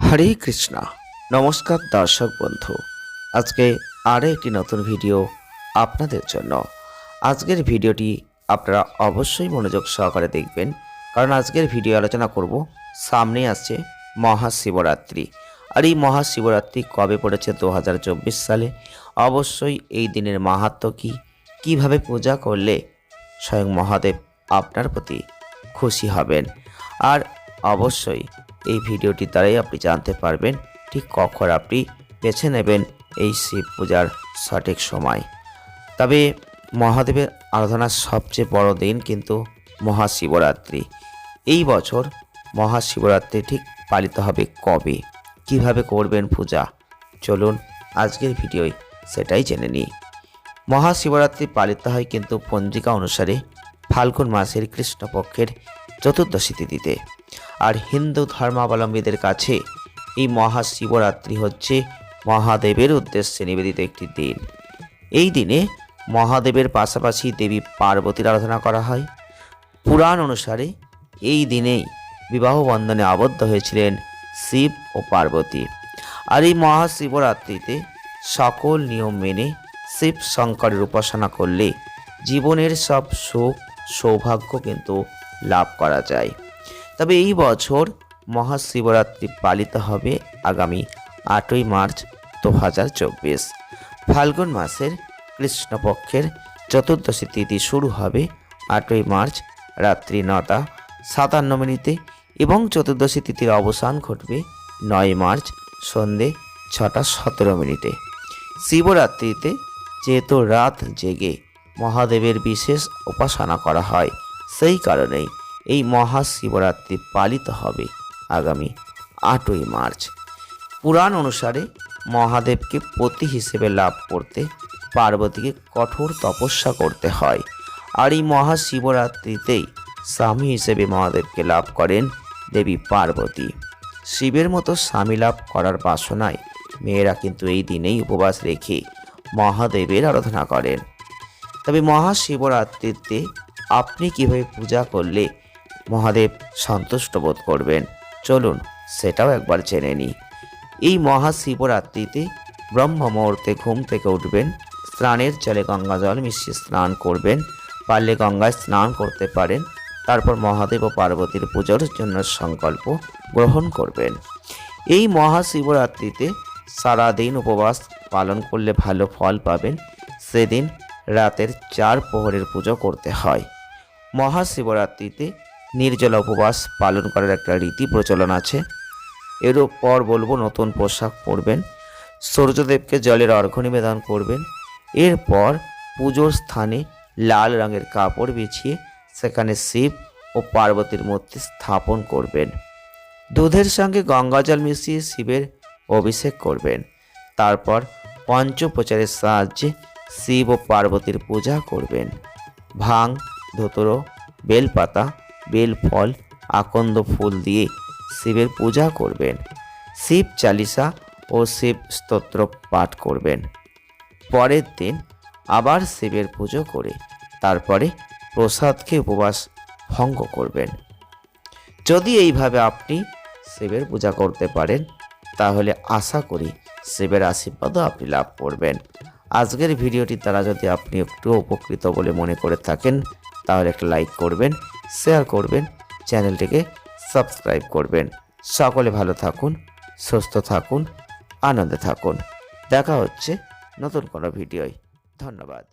হরে কৃষ্ণা। নমস্কার দর্শক বন্ধু। আজকে আরও একটি নতুন ভিডিও আপনাদের জন্য। আজকের ভিডিওটি আপনারা অবশ্যই মনোযোগ সহকারে দেখবেন, কারণ আজকের ভিডিও আলোচনা করব, সামনে আসছে মহাশিবরাত্রি। আর এই মহাশিবরাত্রি কবে পড়েছে দু হাজার চব্বিশ সালে? অবশ্যই এই দিনের মাহাত্ম কী? কীভাবে পূজা করলে স্বয়ং মহাদেব আপনার প্রতি খুশি হবেন? আর অবশ্যই এই ভিডিওটি দ্বারাই আপনি জানতে পারবেন ঠিক কখন আপনি বেছে নেবেন এই শিব পূজার সঠিক সময়। তবে মহাদেবের আরাধনার সবচেয়ে বড় দিন কিন্তু মহাশিবরাত্রি। এই বছর মহাশিবরাত্রি ঠিক পালিত হবে কবে? কীভাবে করবেন পূজা? চলুন আজকের ভিডিওয় সেটাই জেনে নিই। মহাশিবরাত্রি পালিত হয় কিন্তু পঞ্জিকা অনুসারে ফাল্গুন মাসের কৃষ্ণপক্ষের চতুর্দশী তিথিতে। আর হিন্দু ধর্মাবলম্বীদের কাছে এই মহাশিবরাত্রি হচ্ছে মহাদেবের উদ্দেশ্যে নিবেদিত একটি দিন। এই দিনে মহাদেবের পাশাপাশি দেবী পার্বতীর আরাধনা করা হয়। পুরাণ অনুসারে এই দিনেই বিবাহ বন্ধনে আবদ্ধ হয়েছিলেন শিব ও পার্বতী। আর এই মহাশিবরাত্রিতে সকল নিয়ম মেনে শিব শঙ্করের উপাসনা করলে জীবনের সব সুখ সৌভাগ্য কিন্তু লাভ করা যায়। তবে এই বছর মহাশিবরাত্রি পালিত হবে আগামী আটই মার্চ দু হাজার চব্বিশ। ফাল্গুন মাসের কৃষ্ণপক্ষের চতুর্দশী তিথি শুরু হবে আটই মার্চ রাত্রি নটা সাতান্ন মিনিটে এবং চতুর্দশী তিথির অবসান ঘটবে নয় মার্চ সন্ধে ছটা সতেরো মিনিটে। শিবরাত্রিতে যেহেতু রাত জেগে মহাদেবের বিশেষ উপাসনা করা হয়, সেই কারণেই এই মহাশিবরাত্রি পালিত হবে আগামী আটই মার্চ। পুরাণ অনুসারে মহাদেবকে পতি হিসেবে লাভ করতে পার্বতীকে কঠোর তপস্যা করতে হয়। আর এই মহাশিবরাত্রিতেই স্বামী হিসেবে মহাদেবকে লাভ করেন দেবী পার্বতী। শিবের মতো স্বামী লাভ করার বাসনায় মেয়েরা কিন্তু এই দিনেই উপবাস রেখে মহাদেবের আরাধনা করেন। তবে মহাশিবরাত্রিতে আপনি কীভাবে পূজা করলে মহাদেব সন্তুষ্ট বোধ করবেন। চলুন, সেটাও একবার জেনে নিই। এই মহাশিবরাত্রিতে ব্রহ্ম মুহূর্তে ঘুম থেকে উঠবেন, স্নানের জলে গঙ্গা জল মিশিয়ে স্নান করবেন, পারলে গঙ্গায় স্নান করতে পারেন, তারপর মহাদেব ও পার্বতীর পুজোর জন্য সংকল্প গ্রহণ করবেন। এই মহাশিবরাত্রিতে সারাদিন উপবাস পালন করলে ভালো ফল পাবেন। সেদিন রাতের চার প্রহরের পুজো করতে হয়। মহাশিবরাত্রিতে নির্জলা উপবাস পালন করার একটা রীতি প্রচলন আছে। এর পর বলব নতুন পোশাক পরবেন, সূর্যদেবকে জলের অর্ঘ্য নিবেদন করবেন। এরপর পুজোর স্থানে লাল রঙের কাপড় বিছিয়ে সেখানে শিব ও পার্বতীর মূর্তি স্থাপন করবেন। দুধের সঙ্গে গঙ্গাজল মিশিয়ে শিবের অভিষেক করবেন। তারপর পঞ্চপ্রচারের সাহায্যে শিব ও পার্বতীর পূজা করবেন। ভাং, ধুতরো, বেলপাতা বেলফল আকন্দ ফুল দিয়ে শিবের পূজা করবেন। শিব চালিসা ও শিব স্তোত্র পাঠ করবেন। পরের দিন আবার শিবের পুজো করে তারপরে প্রসাদকে উপবাস ভঙ্গ করবেন। যদি এইভাবে আপনি শিবের পূজা করতে পারেন, তাহলে আশা করি শিবের আশীর্বাদও আপনি লাভ করবেন। আজকের ভিডিওটি দ্বারা যদি আপনি একটু উপকৃত বলে মনে করে থাকেন, তাহলে একটা লাইক করবেন শেয়ার করবেন, চ্যানেলটিকে সাবস্ক্রাইব করবেন। সকলে ভালো থাকুন, সুস্থ থাকুন, আনন্দে থাকুন। দেখা হচ্ছে নতুন কোনো ভিডিওয়। ধন্যবাদ।